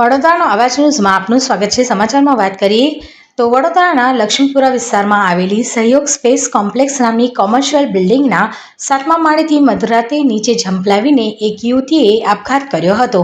વડોદરાનો અવાજ ન્યૂઝમાં આપનું સ્વાગત છે. સમાચારમાં વાત કરીએ તો વડોદરાના લક્ષ્મીપુરા વિસ્તારમાં આવેલી સહયોગ સ્પેસ કોમ્પ્લેક્સ નામની કોમર્શિયલ બિલ્ડિંગના સાતમા માળેથી મધરાતે નીચે ઝંપલાવીને એક યુવતીએ આપઘાત કર્યો હતો.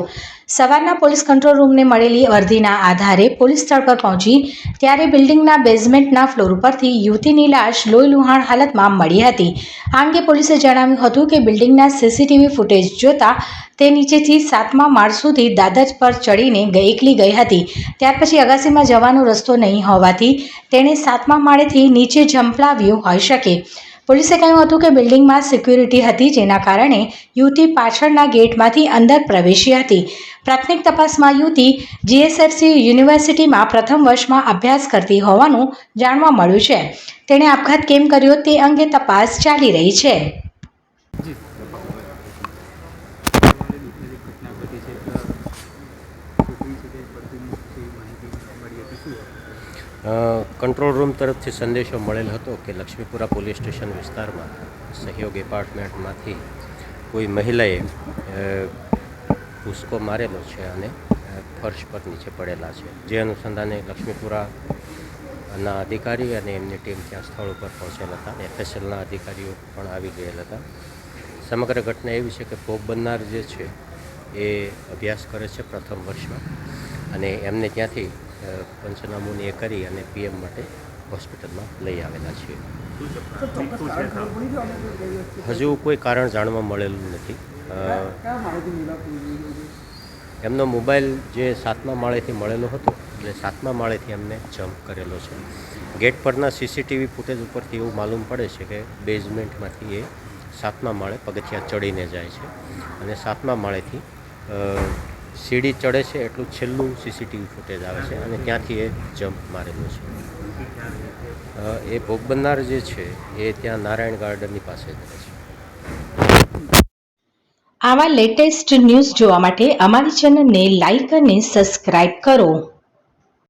સવારના પોલીસ કંટ્રોલ રૂમને મળેલી અરજીના આધારે પોલીસ સ્થળ પર પહોંચી ત્યારે બિલ્ડિંગના બેઝમેન્ટના ફ્લોર ઉપરથી યુવતીની લાશ લોહી લુહાણ હાલતમાં મળી હતી. આ અંગે પોલીસે જણાવ્યું હતું કે બિલ્ડિંગના સીસીટીવી ફૂટેજ જોતા તે નીચેથી સાતમા માળ સુધી દાદજ પર ચડીને એકલી ગઈ હતી. ત્યાર પછી અગાસીમાં જવાનો રસ્તો નહીં હોવાથી તેણે સાતમા માળેથી નીચે ઝંપલાવ્યું હોઈ શકે. પોલીસે કહ્યું હતું કે બિલ્ડિંગમાં સિક્યુરિટી હતી જેના કારણે યુવતી પાછળના ગેટમાંથી અંદર પ્રવેશી હતી. પ્રાથમિક તપાસમાં યુવતી જીએસએફસી યુનિવર્સિટીમાં પ્રથમ વર્ષમાં અભ્યાસ કરતી હોવાનું જાણવા મળ્યું છે. તેણે આપઘાત કેમ કર્યો તે અંગે તપાસ ચાલી રહી છે ઘટના બધી છે છોકરી છે તે પડતીની જે માહિતી મળી હતી શું અ, કંટ્રોલ રૂમ તરફથી સંદેશો મળેલ હતો કે લક્ષ્મીપુરા પોલીસ સ્ટેશન વિસ્તારમાં સહયોગ એપાર્ટમેન્ટમાંથી કોઈ મહિલાએ ભૂસકો મારેલો છે અને ફર્શ પર નીચે પડેલા છે. જે અનુસંધાને લક્ષ્મીપુરાના અધિકારી અને એમની ટીમ ત્યાં સ્થળ ઉપર પહોંચેલ હતા. એફએસએલના અધિકારીઓ પણ આવી ગયેલ હતા. સમગ્ર ઘટના એવી છે કે ભોગ બનનાર જે છે એ અભ્યાસ કરે છે પ્રથમ વર્ષમાં અને એમને ત્યાંથી પંચનામું એ કરી અને પીએમ માટે હોસ્પિટલમાં લઈ આવેલા છીએ. હજુ કોઈ કારણ જાણવા મળેલું નથી. એમનો મોબાઈલ જે સાતમા માળેથી મળેલો હતો, એટલે સાતમા માળેથી એમને જમ્પ કરેલો છે. ગેટ પરના સીસીટીવી ફૂટેજ ઉપરથી એવું માલુમ પડે છે કે બેઝમેન્ટમાંથી એ સાતમા માળે પગથિયા ચડીને જાય છે. અને સાતમા માળેથી સીડી ચડે છે, એટલું છેલ્લું સીસીટીવી ફૂટેજ આવે છે અને ત્યાંથી એ જમ્પ મારેલો છે. એ ભોગ બનનાર જે છે, એ ત્યાં નારાયણ ગાર્ડનની પાસે જ છે. આવા લેટેસ્ટ ન્યૂઝ જોવા માટે અમારી ચેનલને લાઈક અને સબસ્ક્રાઈબ કરો.